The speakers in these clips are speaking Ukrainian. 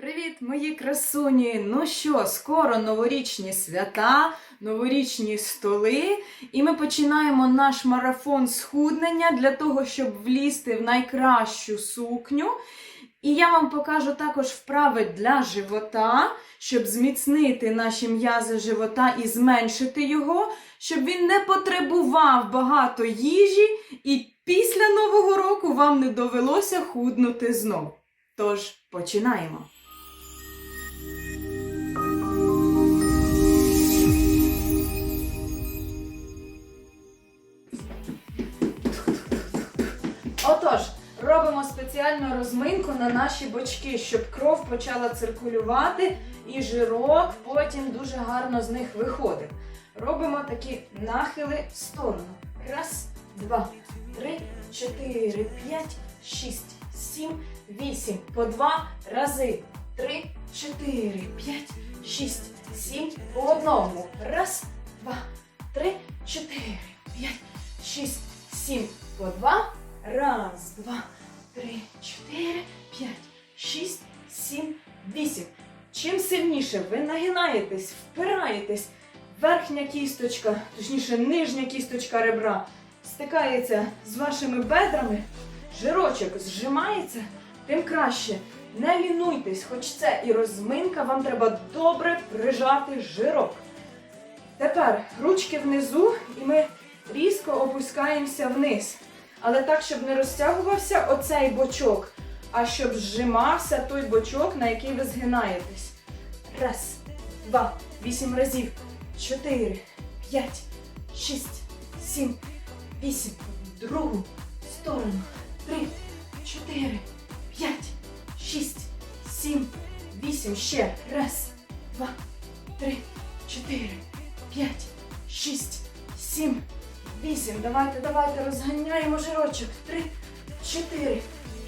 Привіт, мої красуні! Ну що, скоро новорічні свята, новорічні столи, і ми починаємо наш марафон схуднення для того, щоб влізти в найкращу сукню. І я вам покажу також вправи для живота, щоб зміцнити наші м'язи живота і зменшити його, щоб він не потребував багато їжі, і після Нового року вам не довелося худнути знов. Тож починаємо. Робимо спеціальну розминку на наші бочки, щоб кров почала циркулювати і жирок потім дуже гарно з них виходив. Робимо такі нахили в сторону. Раз, два, три, чотири, п'ять, шість, сім, вісім. По два рази. Три, чотири, п'ять, шість, сім. По одному. Раз, два, три, чотири, п'ять, шість, сім. По два. Раз, два, три, чотири, п'ять, шість, сім, вісім. Чим сильніше ви нагинаєтесь, впираєтесь, верхня кісточка, точніше нижня кісточка ребра стикається з вашими бедрами, жирочок зжимається, тим краще. Не лінуйтесь, хоч це і розминка, вам треба добре прижати жирок. Тепер ручки внизу, і ми різко опускаємося вниз. Але так, щоб не розтягувався оцей бочок, а щоб зжимався той бочок, на який ви згинаєтесь. Раз, два, вісім разів, чотири, п'ять, шість, сім, вісім. Другу сторону. Три, чотири, п'ять, шість, сім, вісім. Ще. Раз, два, три, чотири, п'ять, шість, сім. Вісім. Давайте, давайте розганяємо жирочок. Три, чотири,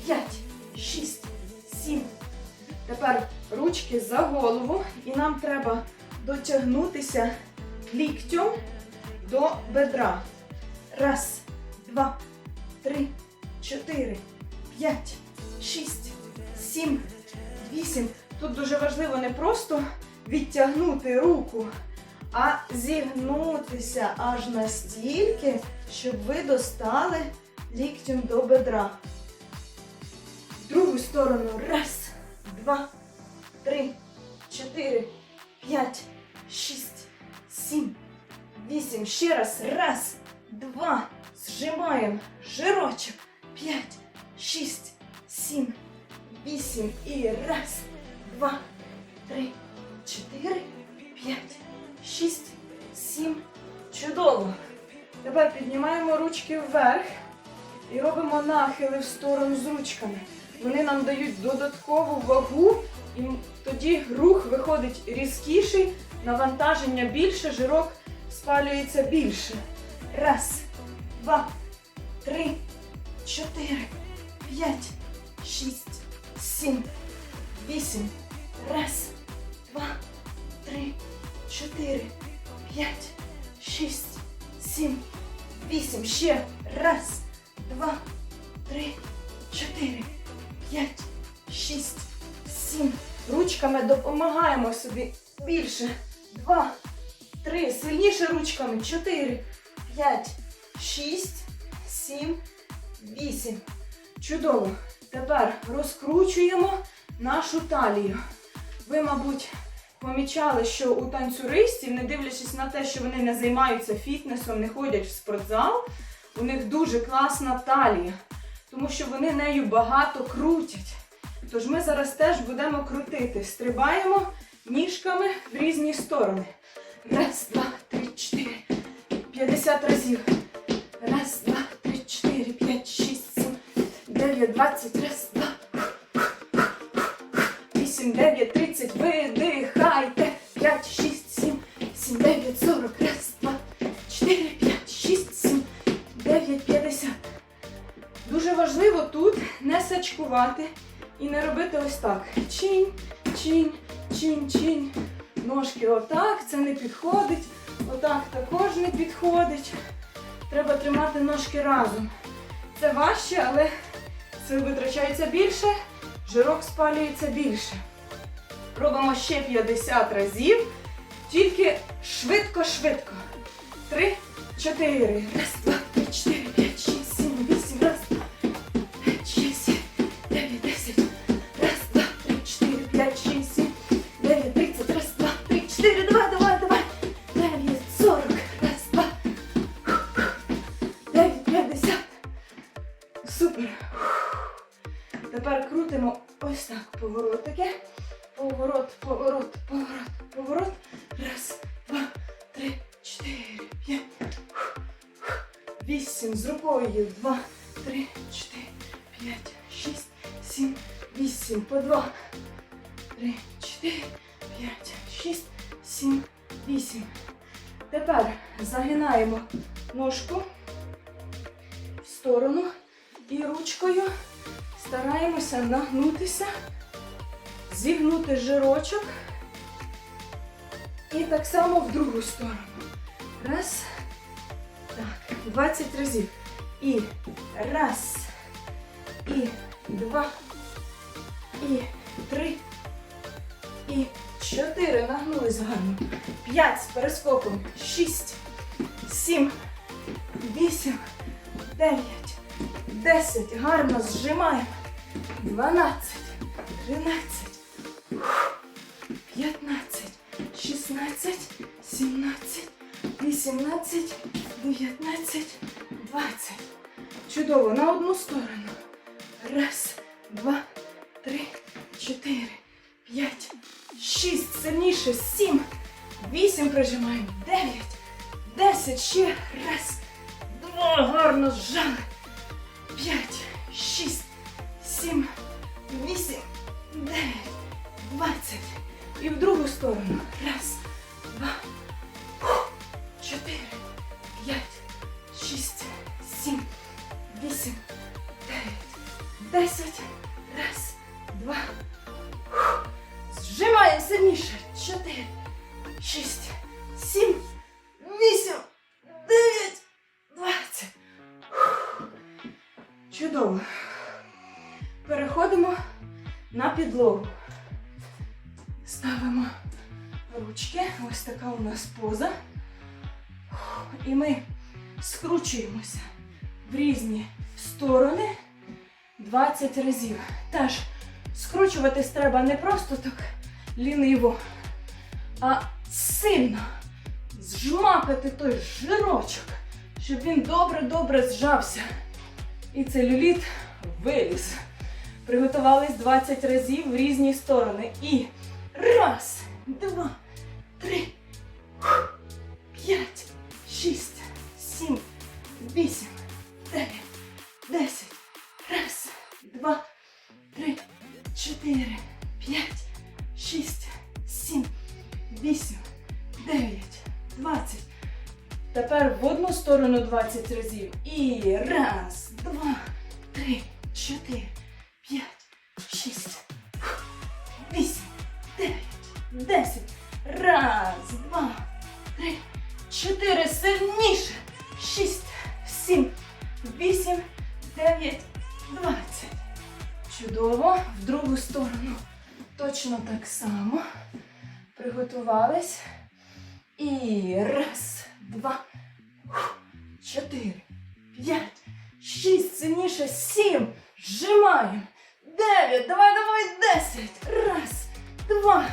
п'ять, шість, сім. Тепер ручки за голову, і нам треба дотягнутися ліктем до бедра. Раз, два, три, чотири, п'ять, шість, сім, вісім. Тут дуже важливо не просто відтягнути руку, а зігнутися аж настільки, щоб ви достали ліктем до бедра. В другу сторону. Раз, два, три, чотири, п'ять, шість, сім, вісім. Ще раз. Раз, два. Зжимаємо жирочок. П'ять, шість, сім, вісім. І раз, два, три, чотири, п'ять, шість, сім. Чудово. Тепер піднімаємо ручки вверх і робимо нахили в сторону з ручками. Вони нам дають додаткову вагу, і тоді рух виходить різкіший, навантаження більше, жирок спалюється більше. Раз, два, три, чотири, п'ять, шість, сім, вісім. Раз, два, три, чотири, п'ять, шість, сім, вісім. Ще. Раз, два, три, чотири, п'ять, шість, сім. Ручками допомагаємо собі більше. Два, три. Сильніше ручками. Чотири, п'ять, шість, сім, вісім. Чудово. Тепер розкручуємо нашу талію. Ви, мабуть, помічали, що у танцюристів, не дивлячись на те, що вони не займаються фітнесом, не ходять в спортзал, у них дуже класна талія, тому що вони нею багато крутять. Тож ми зараз теж будемо крутити. Стрибаємо ніжками в різні сторони. Раз, два, три, чотири. 50 разів. Раз, два, три, чотири, п'ять, шість, сім, дев'ять, двадцять. Раз, два. Вісім, дев'ять, тридцять. Видихайте. П'ять, шість, сім, сім, дев'ять, сорок. Раз, два, чотири, п'ять, шість, сім, дев'ять, п'ятдесят. Дуже важливо тут не сачкувати і не робити ось так. Чинь, чинь, чинь, чинь. Ножки отак, це не підходить. Отак також не підходить. Треба тримати ножки разом. Це важче, але сил витрачається більше, жирок спалюється більше. Робимо ще 50 разів. Тільки швидко-швидко. Три, чотири. Раз, два, три, чотири, п'ять, шість, сім, вісім. Раз, два, п'ять, шість, дев'ять, десять. Раз, два, три, чотири, п'ять, шість, сім, дев'ять, тридцять. Раз, два, три, чотири. Давай, давай, давай. Дев'ять, сорок. Раз, два. Дев'ять, п'ятдесят. Супер. Тепер крутимо ось так поворотики. Поворот, поворот, поворот, поворот. Раз, два, три, чотири, п'ять. Вісім. З рукою. Два, три, чотири, п'ять, шість, сім, вісім. По два. Три, чотири, п'ять, шість, сім, вісім. Тепер загинаємо ножку в сторону і ручкою стараємося нагнутися, зігнути жирочок і так само в другу сторону. Раз. Так, 20 разів. І раз. І два. І три. І чотири. Нагнулись гарно. П'ять з перескоком. Шість. Сім. Вісім. Дев'ять. Десять. Гарно зжимаємо. Дванадцять. Тринадцять. П'ятнадцять. Шістнадцять. Сімнадцять. Вісімнадцять. Дев'ятнадцять. Двадцять. Чудово. На одну сторону. Раз, два, три, чотири, п'ять, шість. Сильніше. Сім. Вісім прижимаємо. Дев'ять. Десять. Ще. Раз. Два. Гарно зжали. П'ять, шість, сім, вісім. І в другу сторону. Раз, Ставимо ручки. Ось така у нас поза. І ми скручуємося в різні сторони 20 разів. Теж скручуватись треба не просто так ліниво, а сильно зжмакати той жирочок, щоб він добре-добре зжався. І целюліт виліз. Приготувались 20 разів в різні сторони. І раз, два, три, п'ять, шість, сім, вісім, дев'ять, десять. Раз, два, три, чотири, п'ять, шість, сім, вісім, дев'ять, двадцять. Тепер в одну сторону 20 разів. І раз, Сильніше. Шість, сім, вісім, дев'ять, двадцять. Чудово. В другу сторону. Точно так само. Приготувались. І раз, два, чотири, п'ять, шість, сильніше, сім. Зжимаємо. Дев'ять, давай, давай, десять. Раз, два,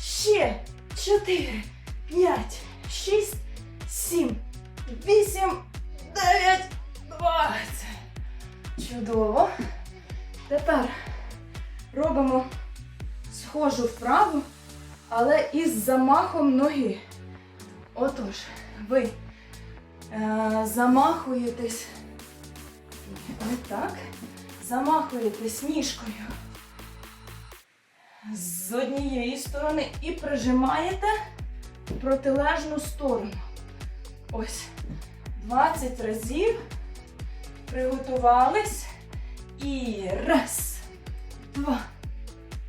ще, чотири, п'ять, шість, сім, вісім, дев'ять, двадцять. Чудово. Тепер робимо схожу вправу, але із замахом ноги. Отож, ви е, замахуєтесь не так, замахуєтесь ніжкою з однієї сторони і прижимаєте протилежну сторону. Ось 20 разів приготувались. І раз, два,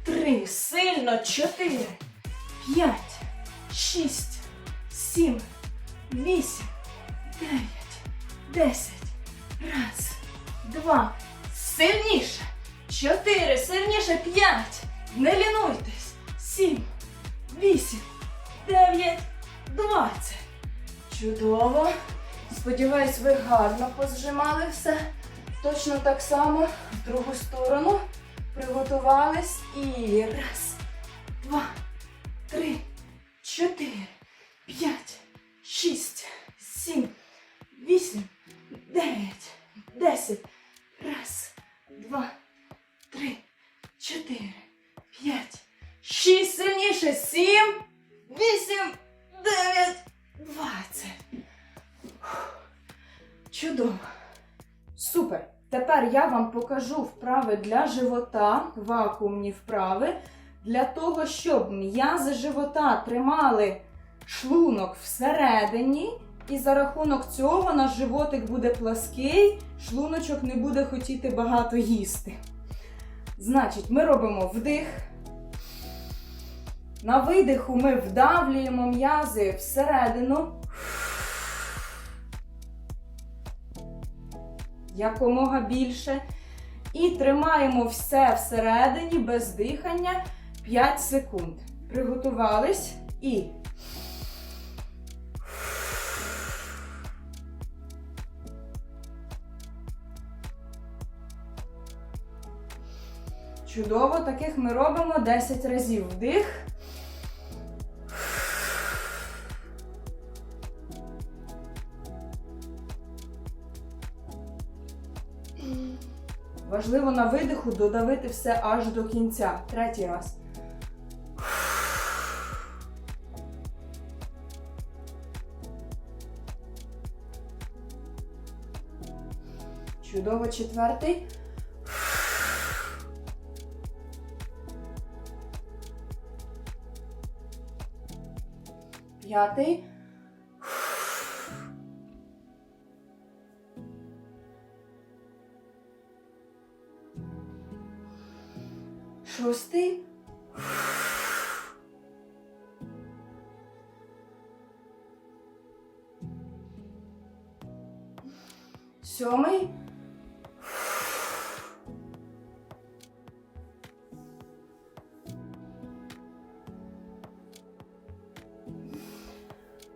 три, сильно, чотири, п'ять, шість, сім, вісім, дев'ять, десять. Раз, два, сильніше. Чотири, сильніше, п'ять. Не лінуйтесь. Сім. сім, вісім, дев'ять, двадцять. Чудово. Сподіваюсь, ви гарно позжимали все. Точно так само в другу сторону. Приготувались. І раз, два, три, чотири, п'ять, шість, сім, вісім, дев'ять, десять. Раз, два, три, чотири, п'ять, шість сильніше. Сім, вісім, дев'ять, двадцять. Чудово. Супер. Тепер я вам покажу вправи для живота, вакуумні вправи, для того, щоб м'язи живота тримали шлунок всередині, і за рахунок цього наш животик буде плаский, шлуночок не буде хотіти багато їсти. Значить, ми робимо вдих. На видиху ми вдавлюємо м'язи всередину. Якомога більше. І тримаємо все всередині без дихання 5 секунд. Приготувались і. Чудово, таких ми робимо 10 разів вдих. Важливо на видиху додавити все аж до кінця. Третій раз. Чудово, четвертий. П'ятий. Сьомий.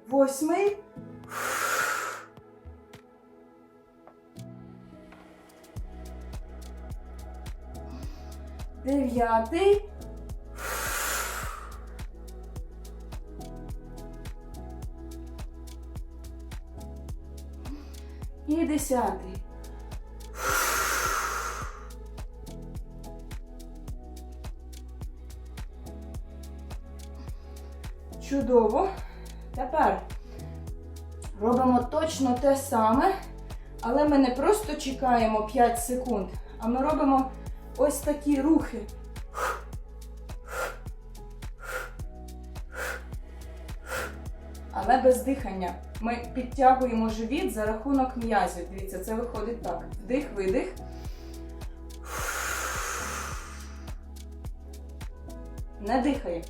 Восьмий. Дев'ятий. Десятий. Чудово. Тепер робимо точно те саме, але ми не просто чекаємо 5 секунд, а ми робимо ось такі рухи. Але без дихання. Ми підтягуємо живіт за рахунок м'язів. Дивіться, це виходить так. Вдих, видих. Не дихає.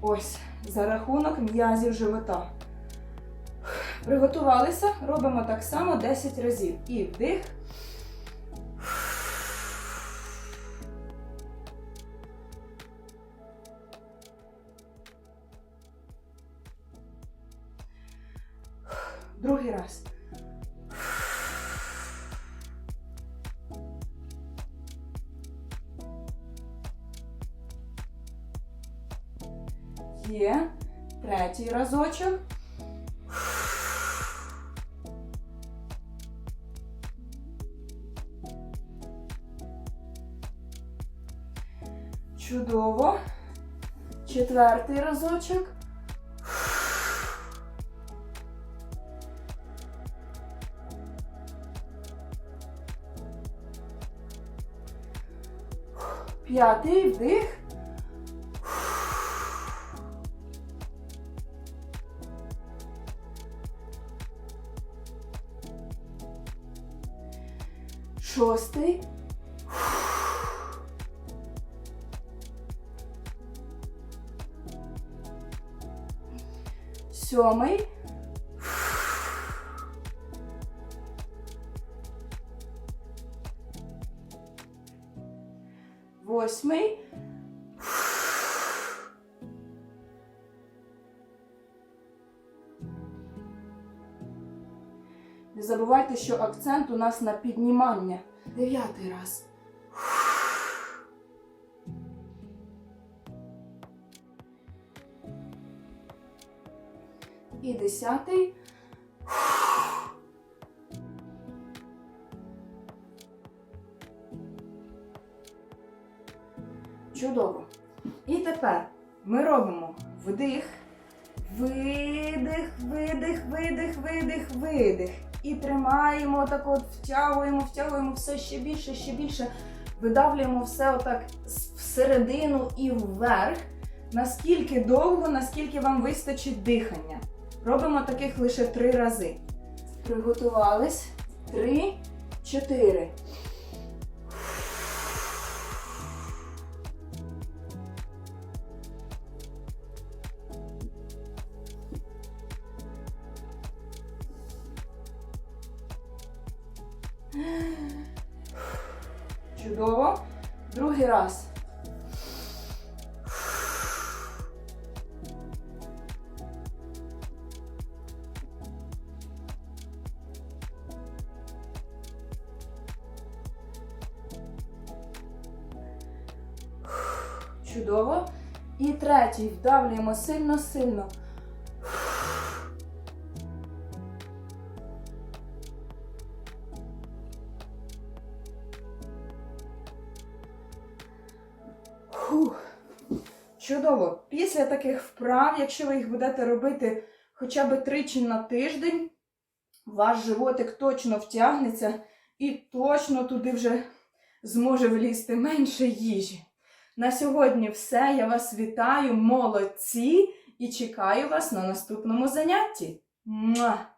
Ось, за рахунок м'язів живота. Приготувалися, робимо так само 10 разів. І вдих. Є. Третій разочок. Чудово. Четвертий разочок. П'ятий вдих. Восьмий. Не забувайте, що акцент у нас на піднімання. Дев'ятий раз. І десятий. Тепер ми робимо вдих, видих, видих, видих, видих, видих. І тримаємо так от, втягуємо, втягуємо все ще більше, ще більше. Видавлюємо все отак всередину і вверх. Наскільки довго, наскільки вам вистачить дихання. Робимо таких лише три рази. Приготувались. Три, чотири. Чудово. Другий раз. Чудово. І третій. Вдавлюємо сильно-сильно. Чудово. Після таких вправ, якщо ви їх будете робити хоча б тричі на тиждень, ваш животик точно втягнеться і точно туди вже зможе влізти менше їжі. На сьогодні все. Я вас вітаю, молодці, і чекаю вас на наступному занятті. Муа!